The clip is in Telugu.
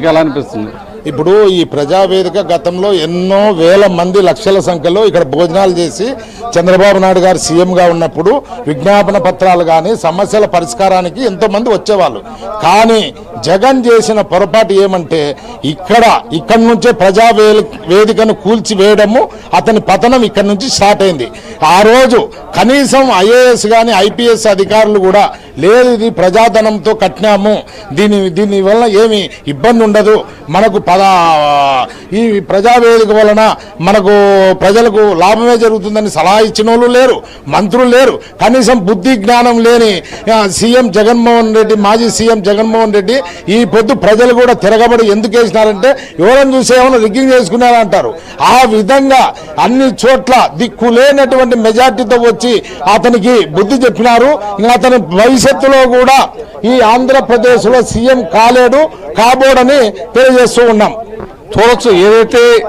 మీకు ఎలా అనిపిస్తుంది ఇప్పుడు ఈ ప్రజావేదిక గతంలో ఎన్నో వేల మంది లక్షల సంఖ్యలో ఇక్కడ భోజనాలు చేసి చంద్రబాబు నాయుడు గారు సీఎంగా ఉన్నప్పుడు విజ్ఞాపన పత్రాలు కానీ సమస్యల పరిష్కారానికి ఎంతోమంది వచ్చేవాళ్ళు. కానీ జగన్ చేసిన పొరపాటు ఏమంటే ఇక్కడ ఇక్కడి నుంచే ప్రజా వేదికను కూల్చివేయడము అతని పతనం ఇక్కడ నుంచి స్టార్ట్ అయింది. ఆ రోజు కనీసం ఐఏఎస్ కానీ ఐపీఎస్ అధికారులు కూడా లేదు ఇది ప్రజాధనంతో కట్టినాము. దీని దీని వలన ఏమి ఇబ్బంది ఉండదు. మనకు పద ఈ ప్రజావేదిక వలన మనకు ప్రజలకు లాభమే జరుగుతుందని సలహా ఇచ్చిన వాళ్ళు లేరు మంత్రులు లేరు. కనీసం బుద్ధి జ్ఞానం లేని సీఎం జగన్మోహన్ రెడ్డి మాజీ సీఎం జగన్మోహన్ రెడ్డి ఈ పొద్దు ప్రజలు కూడా తిరగబడి ఎందుకు వేసినారంటే ఎవరైనా చూసి ఏమైనా రిగ్గింగ్ చేసుకున్నారంటారు. ఆ విధంగా అన్ని చోట్ల దిక్కు లేనటువంటి మెజార్టీతో వచ్చి అతనికి బుద్ధి చెప్పినారు. అతని అతని భవిష్యత్తులో కూడా ఈ ఆంధ్రప్రదేశ్లో సీఎం కాలేడు కాబోడని తెలియజేస్తూ ఉన్నాం. చూడొచ్చు ఏదైతే